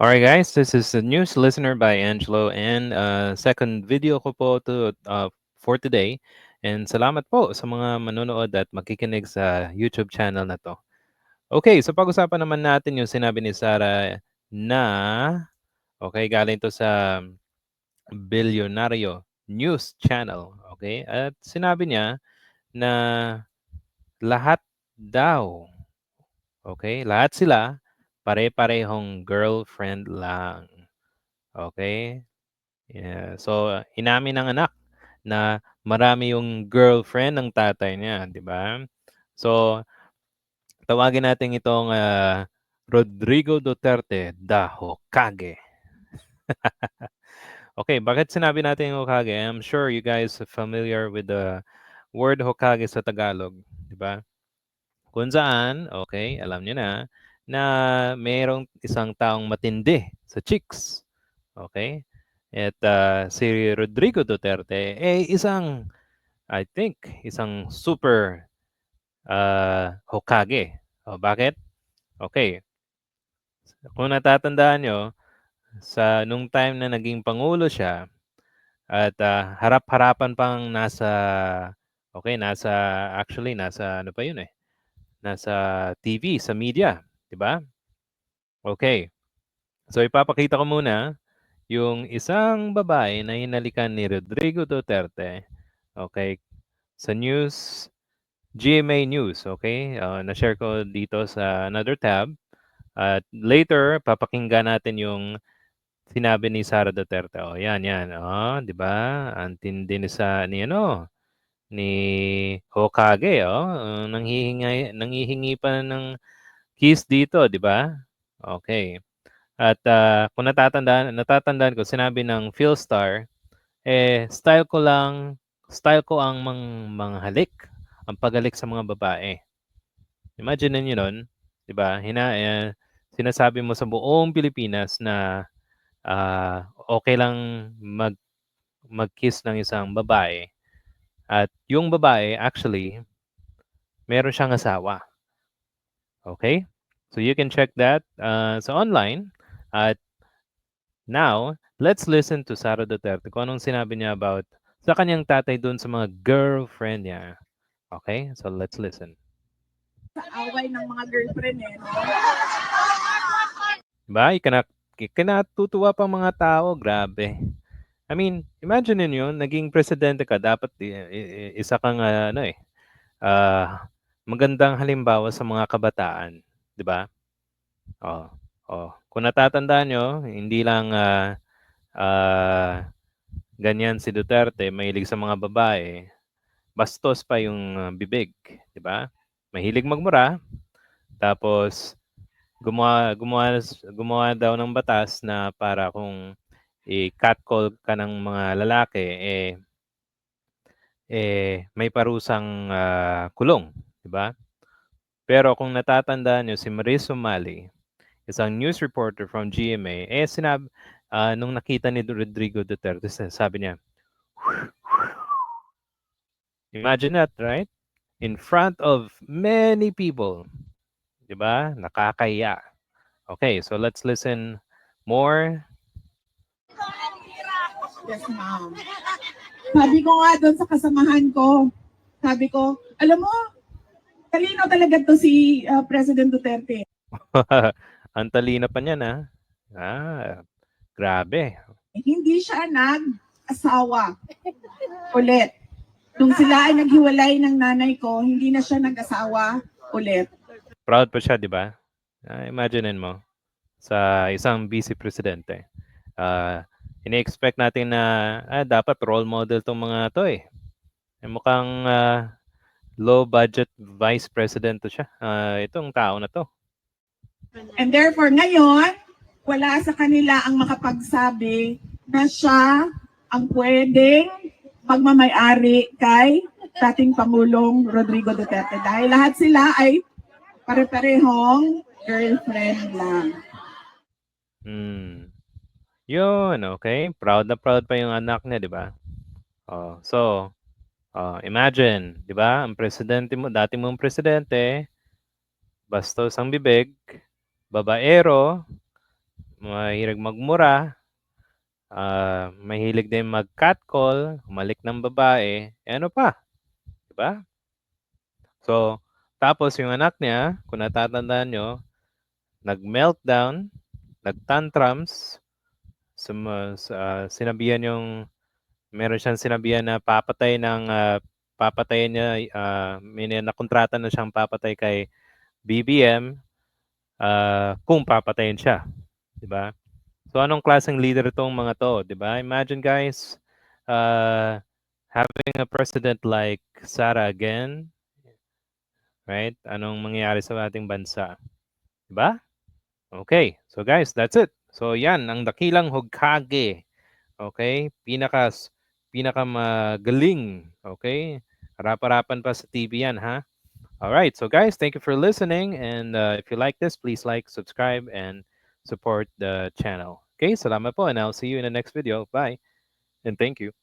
Alright guys, this is the news listener by Angelo and uh, second video ko po to uh, for today. And salamat po sa mga manonood at makikinig sa YouTube channel na to. Okay, so pag-usapan naman natin yung sinabi ni Sarah na okay, galing to sa Bilyonaryo News Channel. Okay? At sinabi niya na lahat daw, okay, lahat sila pare-parehong girlfriend lang. Okay? Yeah. So, inamin ng anak na marami yung girlfriend ng tatay niya, di ba? So, tawagin natin itong uh, Rodrigo Duterte the Hokage. okay, bakit sinabi natin yung Hokage? I'm sure you guys are familiar with the word Hokage sa Tagalog, di ba? Kung saan, okay, alam niyo na, na mayroong isang taong matindi sa chicks. Okay? At uh, si Rodrigo Duterte, eh isang, I think, isang super uh, Hokage. O, bakit? Okay. Kung natatandaan nyo, sa nung time na naging pangulo siya, at uh, harap-harapan pang nasa, okay, nasa, actually, nasa, ano pa yun eh, nasa TV, sa media, di ba? Okay. So ipapakita ko muna yung isang babae na hinalikan ni Rodrigo Duterte. Okay. Sa news, GMA News. Okay. Uh, na-share ko dito sa another tab. At later, papakinggan natin yung sinabi ni Sara Duterte. Oh, yan, yan. Oh, di ba? Antindi ni sa ni ano ni Hokage, oh. Nanghihingi nanghihingi pa ng kiss dito, di ba? Okay. At uh, kung natatandaan, natatandaan ko, sinabi ng Philstar, eh, style ko lang, style ko ang mang, mga halik, ang pagalik sa mga babae. Imagine niyo nun, di ba? Hina, eh, sinasabi mo sa buong Pilipinas na uh, okay lang mag, mag-kiss ng isang babae. At yung babae, actually, meron siyang asawa. Okay? So you can check that uh, sa online. At now, let's listen to Sara Duterte kung anong sinabi niya about sa kanyang tatay doon sa mga girlfriend niya. Okay? So let's listen. Sa away ng mga girlfriend eh. No? Diba? Ikanak kinatutuwa pang mga tao. Grabe. I mean, imagine niyo naging presidente ka, dapat isa kang uh, ano eh, uh, magandang halimbawa sa mga kabataan. 'di ba? Oh, oh. Kung natatandaan nyo, hindi lang uh, uh, ganyan si Duterte, mahilig sa mga babae, bastos pa yung uh, bibig, 'di ba? Mahilig magmura. Tapos gumawa gumawa gumawa daw ng batas na para kung i-catcall ka ng mga lalaki eh eh may parusang uh, kulong, 'di ba? Pero kung natatandaan nyo, si Maris Sumali, isang news reporter from GMA, eh sinab uh, nung nakita ni Rodrigo Duterte, sabi niya, Imagine that, right? In front of many people. Di ba? Nakakaya. Okay, so let's listen more. Yes, ma'am. Sabi ko nga doon sa kasamahan ko, sabi ko, alam mo, Talino talaga to si uh, President Duterte. Ang talino pa niya na. Ah, grabe. Hindi siya nag-asawa ulit. Nung sila ay naghiwalay ng nanay ko, hindi na siya nag-asawa ulit. Proud pa siya, di ba? Uh, imaginein mo, sa isang vice presidente. Uh, ini-expect natin na ah, dapat role model tong mga to eh. eh mukhang uh, low budget vice president to siya. Uh, itong tao na to. And therefore, ngayon, wala sa kanila ang makapagsabi na siya ang pwedeng magmamayari kay dating Pangulong Rodrigo Duterte. Dahil lahat sila ay pare-parehong girlfriend lang. Hmm. Yun, okay. Proud na proud pa yung anak niya, di ba? Oh, so, Uh, imagine, di ba? Ang presidente mo, dati mong presidente, bastos ang bibig, babaero, mahilig magmura, ah, mahilig din mag-catcall, humalik ng babae, eh, ano pa, 'di ba? So, tapos yung anak niya, kung natatandaan niyo, nag-meltdown, nag-tantrums, sum sa sinabihan yung meron siyang sinabihan na papatay ng, ah, papatayin niya, ah, may nakontrata na siyang papatay kay BBM, ah, kung papatayin siya, 'di ba? So, anong klaseng leader 'tong mga 'to, 'di ba? Imagine guys, uh, having a president like Sara again, right? Anong mangyayari sa ating bansa, 'di ba? Okay, so guys, that's it. So, yan ang dakilang Hokage. Okay? Pinakas pinakamagaling, okay? Harap-harapan pa sa TV yan, ha? All right, so guys, thank you for listening and uh, if you like this, please like, subscribe and support the channel. Okay, salamat po and I'll see you in the next video. Bye and thank you.